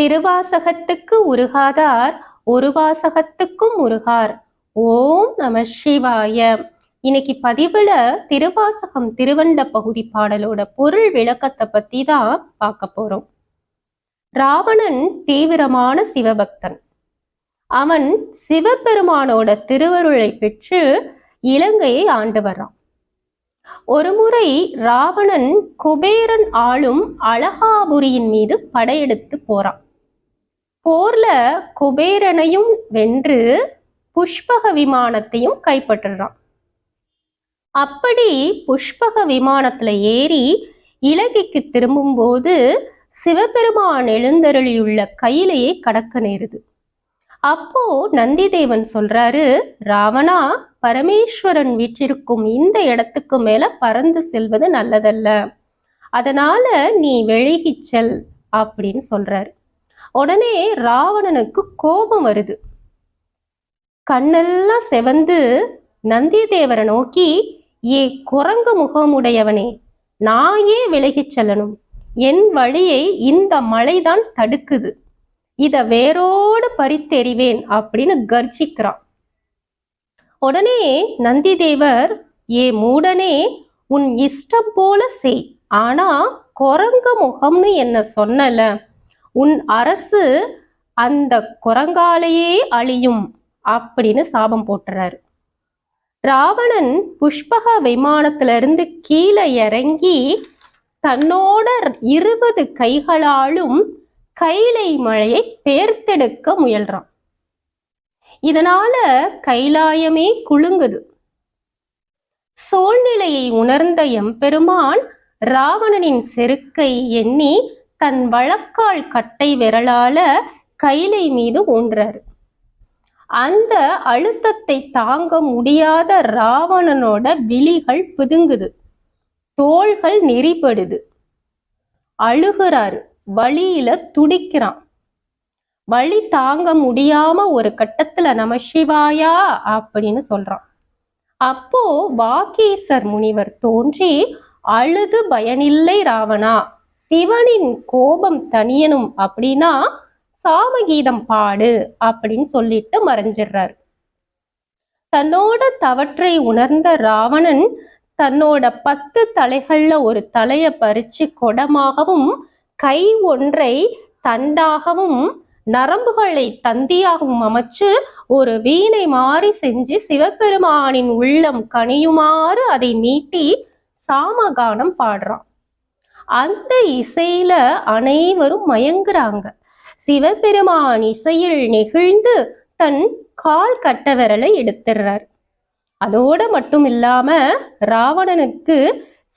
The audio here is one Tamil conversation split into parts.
திருவாசகத்துக்கு உருகாதார் ஒரு வாசகத்துக்கும் உருகார். ஓம் நம சிவாய. இன்னைக்கு பதிவுல திருவாசகம் திருவண்ட பகுதி பாடலோட பொருள் விளக்கத்தை பத்தி தான் பார்க்க போறோம். ராவணன் தீவிரமான சிவபக்தன். அவன் சிவபெருமானோட திருவருளை பெற்று இலங்கையை ஆண்டு வர்றான். ஒருமுறை ராவணன் குபேரன் ஆளும் அழகாபுரியின் மீது படையெடுத்து போறான். போர்ல குபேரனையும் வென்று புஷ்பக விமானத்தையும் கைப்பற்றுறான். அப்படி புஷ்பக விமானத்துல ஏறி இலங்கைக்கு திரும்பும்போது சிவபெருமான் எழுந்தருளியுள்ள கையிலேயே கடக்க நேருது. அப்போ நந்திதேவன் சொல்றாரு ராவணா பரமேஸ்வரன் வீற்றிருக்கும் இந்த இடத்துக்கு மேல பறந்து செல்வது நல்லதல்ல. அதனால நீ வெழுகிச்சல் அப்படின்னு சொல்றாரு. உடனே ராவணனுக்கு கோபம் வருது. கண்ணெல்லாம் செவந்து நந்திதேவரை நோக்கி ஏ குரங்கு முகமுடையவனே நான் ஏன் விலகிச் செல்லணும்? என் வழியை இந்த மழைதான் தடுக்குது. இத வேரோடு பறித்தெறிவேன் அப்படின்னு கர்ஜிக்கிறான். உடனே நந்திதேவர் ஏ மூடனே உன் இஷ்டம் போல செய். ஆனா குரங்கு முகம்னு என்ன சொன்னல? உன் அரசு அந்த குரங்காலேயே அழியும் அப்படின்னு சாபம் போட்டுறாரு. ராவணன் புஷ்பக விமானத்திலிருந்து கீழே இறங்கி தன்னோட இருபது கைகளாலும் கைலை மழையை பேர்த்தெடுக்க முயல்றான். இதனால கைலாயமே குலுங்குது. சூழ்நிலையை உணர்ந்த எம்பெருமான் ராவணனின் செருக்கை எண்ணி தன் வழக்கால் கட்டை விரலால கைலை மீது ஊன்றாரு. அந்த அழுத்தத்தை தாங்க முடியாத ராவணனோட விழிகள் பிதுங்குது. தோள்கள் நெறிப்படுது அழுகிறாரு. வழியில துடிக்கிறான். வழி தாங்க முடியாம ஒரு கட்டத்துல நம சிவாயா அப்படின்னு சொல்றான். அப்போ வாகீசர் முனிவர் தோன்றி அழுது பயனில்லை ராவணா சிவனின் கோபம் தனியனும் அப்படின்னா சாமகீதம் பாடு அப்படின்னு சொல்லிட்டு மறைஞ்சிடுறாரு. தன்னோட தவற்றை உணர்ந்த ராவணன் தன்னோட பத்து தலைகள்ல ஒரு தலைய பறிச்சு கொடமாகவும் கை ஒன்றை தண்டாகவும் நரம்புகளை தந்தியாகவும் அமைச்சு ஒரு வீணை மாறி செஞ்சு சிவபெருமானின் உள்ளம் கனியுமாறு அதை நீட்டி சாமகானம் பாடுறான். அந்த இசையில அனைவரும் மயங்குறாங்க. சிவபெருமான் இசையில் நெகிழ்ந்து தன் கால் கட்ட விரலை எடுத்துடுறார். அதோட மட்டும் இல்லாம ராவணனுக்கு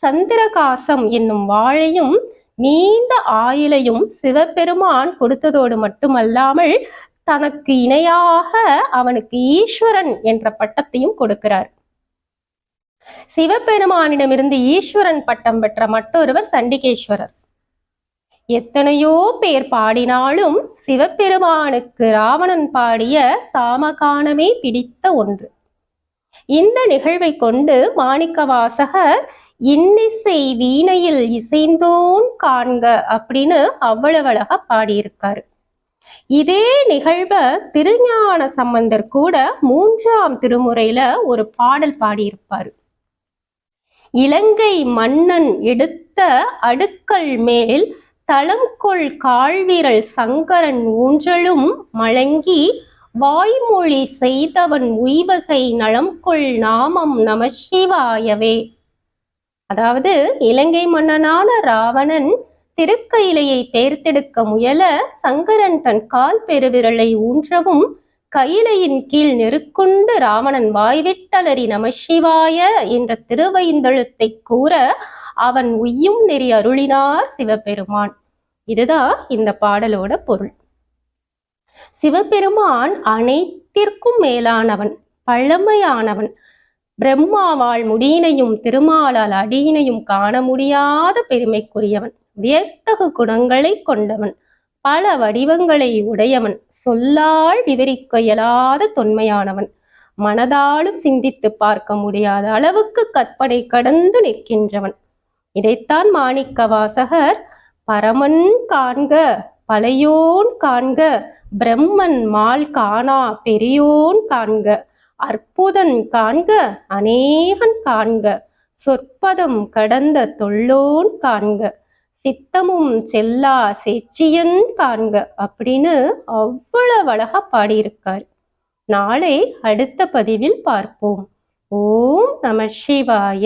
சந்திரகாசம் என்னும் வாழையும் நீண்ட ஆயுளையும் சிவபெருமான் கொடுத்ததோடு மட்டுமல்லாமல் தனக்கு இணையாக அவனுக்கு ஈஸ்வரன் என்ற பட்டத்தையும் கொடுக்கிறார். சிவபெருமானிடமிருந்து ஈஸ்வரன் பட்டம் பெற்ற மற்றொருவர் சண்டிகேஸ்வரர். எத்தனையோ பேர் பாடினாலும் சிவபெருமானுக்கு ராவணன் பாடிய சாமகானமே பிடித்த ஒன்று. இந்த நிகழ்வை கொண்டு மாணிக்கவாசகர் இன்னிசை வீணையில் இசைந்தோன் காண்க அப்படின்னு அவ்வளவு அழகா பாடியிருக்காரு. இதே நிகழ்வ திருஞான சம்பந்தர் கூட மூன்றாம் திருமுறையில ஒரு பாடல் பாடியிருப்பாரு. இலங்கை மன்னன் எடுத்த அடுக்கல் மேல் தளம்கொள் கால்விரல் சங்கரன் ஊன்றலும் மழங்கி வாய்மொழி செய்தவன் உய்வகை நலம்கொள் நாமம் நம சிவாயவே. அதாவது இலங்கை மன்னனான ராவணன் திருக்கையிலையை பேர்த்தெடுக்க முயல சங்கரன் தன் கால் பெருவிரலை ஊன்றவும் கையிலையின் கீழ் நெருக்கொண்டு ராவணன் வாய்விட்டலறி நமசிவாய என்ற திருவைந்தழுத்தை கூற அவன் உய்யும் நெறி அருளினார் சிவபெருமான். இதுதான் இந்த பாடலோட பொருள். சிவபெருமான் அனைத்திற்கும் மேலானவன் பழமையானவன். பிரம்மாவால் முடியினையும் திருமாலால் அடியினையும் காண முடியாத பெருமைக்குரியவன் வியர்த்தகு குணங்களை கொண்டவன். பல வடிவங்களை உடையவன் சொல்லால் விவரிக்க இயலாத தொன்மையானவன். மனதாலும் சிந்தித்து பார்க்க முடியாத அளவுக்கு கற்பனை கடந்து நிற்கின்றவன். இதைத்தான் மாணிக்க வாசகர் பரமன் காண்க பழையோன் காண்க பிரம்மன் மால் காணா பெரியோன் காண்க அற்புதன் காண்க அநேகன் காண்க சொற்பதம் கடந்த தொல்லோன் காண்க சித்தமும் செல்லா சேச்சியன் காண்க அப்படின்னு அவ்வளவு அழகா பாடியிருக்கார். நாளை அடுத்த பதிவில் பார்ப்போம். ஓம் நம சிவாய.